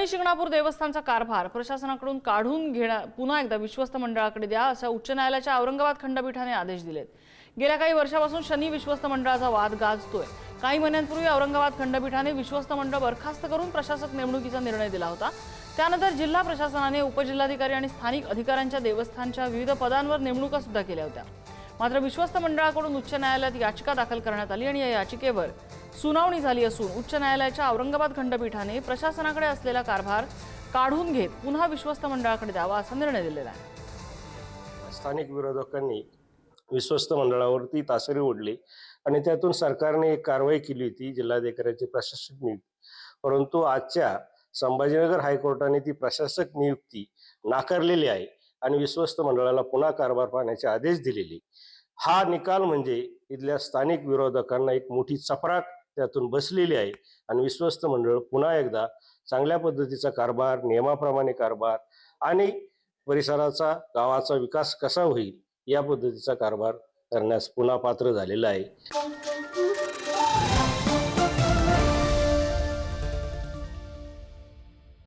शनी शिंगणापूर देवस्थानचा कारभार प्रशासनाकडून काढून घेण्या पुन्हा एकदा विश्वस्त मंडळाकडे द्या असा उच्च न्यायालयाच्या औरंगाबाद खंडपीठाने आदेश दिलेत. गेल्या काही वर्षापासून शनी विश्वस्त मंडळाचा वाद गाजतोय. काही महिन्यांपूर्वी औरंगाबाद खंडपीठाने विश्वस्त मंडळ बरखास्त करून प्रशासक नेमणुकीचा निर्णय दिला होता. त्यानंतर जिल्हा प्रशासनाने उपजिल्हाधिकारी आणि स्थानिक अधिकाऱ्यांच्या देवस्थानच्या विविध पदांवर नेमणुका सुद्धा केल्या होत्या. मात्र विश्वस्त मंडळाकडून उच्च न्यायालयात याचिका दाखल करण्यात आली आणि या याचिकेवर सुनावणी झाली असून उच्च न्यायालयाच्या औरंगाबाद खंडपीठाने प्रशासनाकडे असलेला कारभार काढून घेत पुन्हा विश्वस्त मंडळाकडे द्यावा असा निर्णय दिलेला आहे. स्थानिक विरोधकांनी विश्वस्त मंडळावरती तासरी ओढली आणि त्यातून सरकारने एक कारवाई केली होती जिल्हाधिकाऱ्याची प्रशासक नियुक्ती. परंतु आजच्या संभाजीनगर हायकोर्टाने ती प्रशासक नियुक्ती नाकारलेली आहे. आणि विश्वस्त मंडळाला पुन्हा कारभार पाहण्याचे आदेश दिलेले. हा निकाल म्हणजे इथल्या स्थानिक विरोधकांना एक मोठी चपराक त्यातून बसलेली आहे आणि विश्वस्त मंडळ पुन्हा एकदा चांगल्या पद्धतीचा कारभार नियमाप्रमाणे कारभार आणि परिसराचा गावाचा विकास कसा होईल या पद्धतीचा कारभार करण्यास पुन्हा पात्र झालेला आहे.